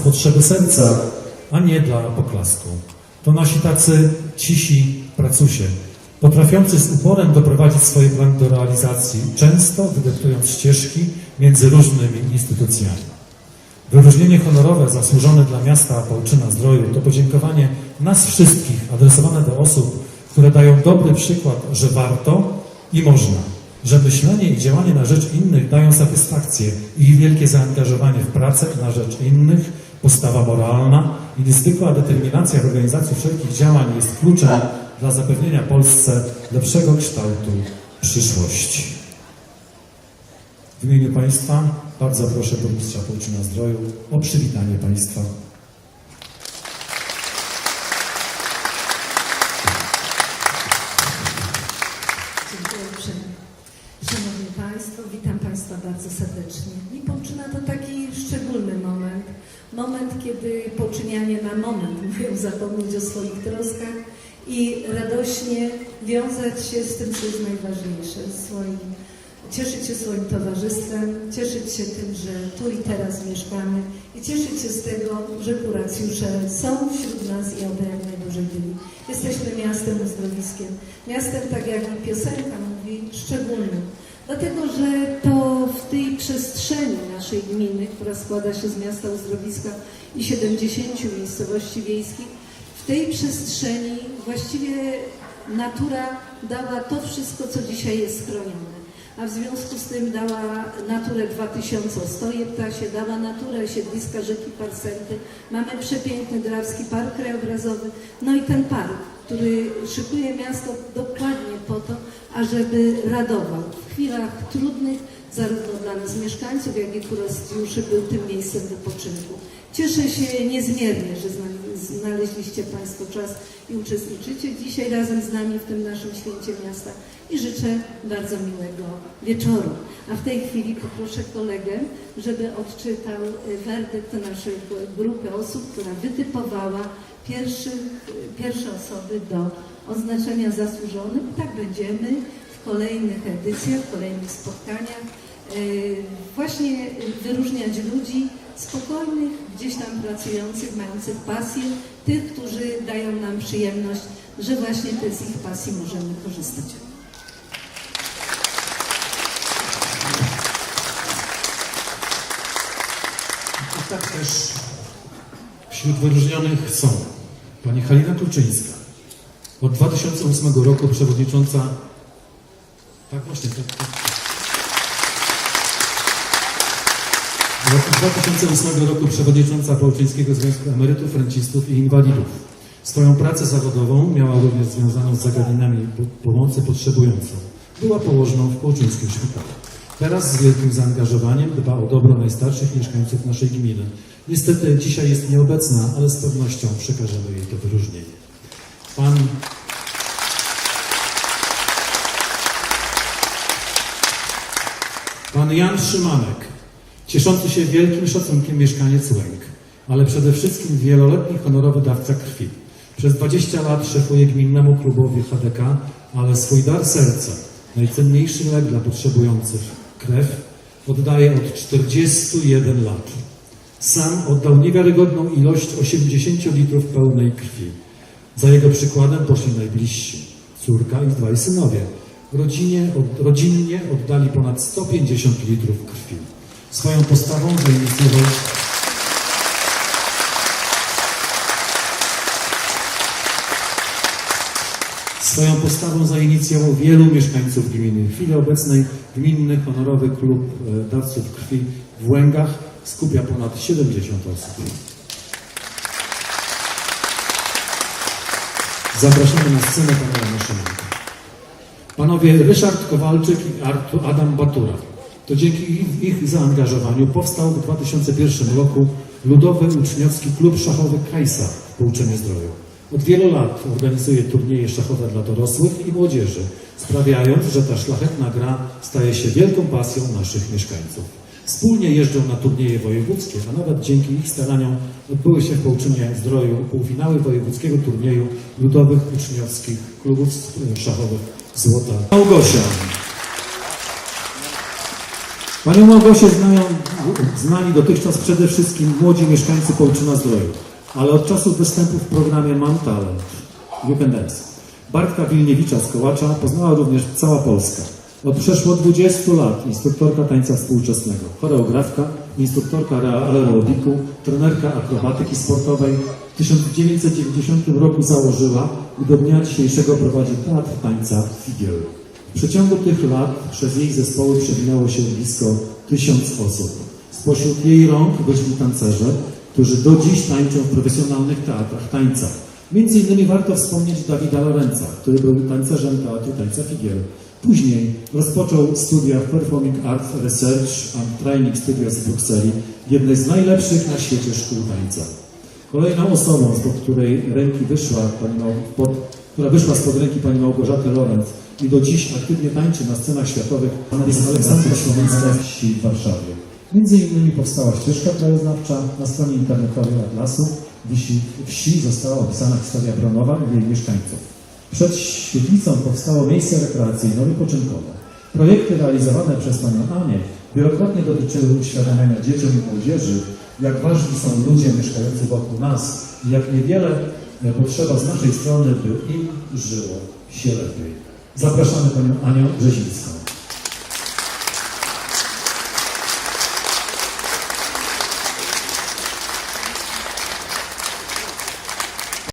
potrzeby serca, a nie dla poklasku. To nasi tacy cisi pracusie, potrafiący z uporem doprowadzić swoje plany do realizacji, często wydeptując ścieżki między różnymi instytucjami. Wyróżnienie honorowe zasłużone dla miasta Pałczyna Zdroju to podziękowanie nas wszystkich adresowane do osób, które dają dobry przykład, że warto i można, że myślenie i działanie na rzecz innych dają satysfakcję i wielkie zaangażowanie w pracę na rzecz innych, postawa moralna i niezwykła determinacja organizacji wszelkich działań jest kluczem dla zapewnienia Polsce lepszego kształtu przyszłości. W imieniu Państwa bardzo proszę burmistrza Pałczyna Zdroju o przywitanie Państwa. Moment, kiedy poczynianie na moment mają zapomnieć o swoich troskach i radośnie wiązać się z tym, co jest najważniejsze, swoim, cieszyć się swoim towarzystwem, cieszyć się tym, że tu i teraz mieszkamy i cieszyć się z tego, że kuracjusze są wśród nas i oby jak najdłużej. Jesteśmy miastem uzdrowiskiem. Miastem, tak jak piosenka mówi, szczególnym. Dlatego, że to gminy, która składa się z miasta uzdrowiska i 70 miejscowości wiejskich, w tej przestrzeni właściwie natura dała to wszystko, co dzisiaj jest chronione. A w związku z tym dała naturę 2000 stoje ptasie, dała naturę siedliska rzeki Parsenty. Mamy przepiękny Drawski Park Krajobrazowy, no i ten park, który szykuje miasto dokładnie po to, ażeby radował w chwilach trudnych, zarówno dla nas mieszkańców, jak i kuracjuszy był tym miejscem wypoczynku. Cieszę się niezmiernie, że zna- znaleźliście Państwo czas i uczestniczycie dzisiaj razem z nami w tym naszym święcie miasta i życzę bardzo miłego wieczoru. A w tej chwili poproszę kolegę, żeby odczytał y, werdykt naszej grupy osób, która wytypowała pierwsze osoby do oznaczenia zasłużonych. Tak będziemy w kolejnych edycjach, w kolejnych spotkaniach y, właśnie wyróżniać ludzi spokojnych, gdzieś tam pracujących, mających pasję, tych, którzy dają nam przyjemność, że właśnie te z ich pasji możemy korzystać. I tak też wśród wyróżnionych są pani Halina Kluczyńska, od 2008 roku przewodnicząca. Tak właśnie, tak. tak. Od 2008 roku przewodnicząca Pałczyńskiego Związku Emerytów, Rencistów i Inwalidów. Swoją pracę zawodową miała również związaną z zagadnieniami po- pomocy potrzebującym. Była położną w Pałczyńskim Szpitalu. Teraz z wielkim zaangażowaniem dba o dobro najstarszych mieszkańców naszej gminy. Niestety dzisiaj jest nieobecna, ale z pewnością przekażemy jej to wyróżnienie. Pan Pan Jan Szymanek, cieszący się wielkim szacunkiem mieszkaniec Łęk, ale przede wszystkim wieloletni honorowy dawca krwi. Przez 20 lat szefuje gminnemu klubowi HDK, ale swój dar serca, najcenniejszy lek dla potrzebujących krew, oddaje od 41 lat. Sam oddał niewiarygodną ilość 80 litrów pełnej krwi. Za jego przykładem poszli najbliżsi, córka i dwaj synowie. Rodzinie, od, rodzinnie oddali ponad 150 litrów krwi. Swoją postawą zainicjował Swoją postawą zainicjował wielu mieszkańców gminy. W chwili obecnej gminny honorowy klub e, dawców krwi w Łęgach skupia ponad 70 osób. Zapraszamy na scenę pana Jana Szymanka. Panowie Ryszard Kowalczyk i Adam Batura. To dzięki ich, zaangażowaniu powstał w 2001 roku Ludowy Uczniowski Klub Szachowy Kajsa w Pouczeniu Zdroju. Od wielu lat organizuje turnieje szachowe dla dorosłych i młodzieży, sprawiając, że ta szlachetna gra staje się wielką pasją naszych mieszkańców. Wspólnie jeżdżą na turnieje wojewódzkie, a nawet dzięki ich staraniom odbyły się w Połczynie Zdroju półfinały wojewódzkiego turnieju ludowych uczniowskich klubów e, szachowych Złota. Małgosia. Panią Małgosię znają, znali dotychczas przede wszystkim młodzi mieszkańcy Połczyna Zdroju, ale od czasów występu w programie Mam Talent, You Can Dance, Bartka Wilniewicza z Kołacza poznała również cała Polska. Od przeszło 20 lat instruktorka tańca współczesnego, choreografka, instruktorka aerobiku, trenerka akrobatyki sportowej. W 1990 roku założyła i do dnia dzisiejszego prowadzi Teatr Tańca Figiel. W przeciągu tych lat przez jej zespoły przewinęło się blisko tysiąc osób. Spośród jej rąk wyszli tancerze, którzy do dziś tańczą w profesjonalnych teatrach tańca. Między innymi warto wspomnieć Dawida Lorenza, który był tancerzem Teatru Tańca Figiel. Później rozpoczął studia w Performing Arts Research and Training Studios w Brukseli, jednej z najlepszych na świecie szkół tańca. Kolejną osobą, spod której ręki wyszła pani Mał, pod, która wyszła spod ręki pani Małgorzaty Lorenz i do dziś aktywnie tańczy na scenach światowych jest Aleksandra wsi w Warszawie. Między innymi powstała ścieżka krajoznawcza na stronie internetowej Atlasu wsi, wsi została opisana historia Bronowa i jej mieszkańców. Przed świetlicą powstało miejsce rekreacyjne i wypoczynkowe. Projekty realizowane przez panią Anię wielokrotnie dotyczyły uświadamiania dzieciom i młodzieży, jak ważni są ludzie mieszkający wokół nas i jak niewiele e, potrzeba z naszej strony, by im żyło się lepiej. Zapraszamy panią Anię Brzezińską.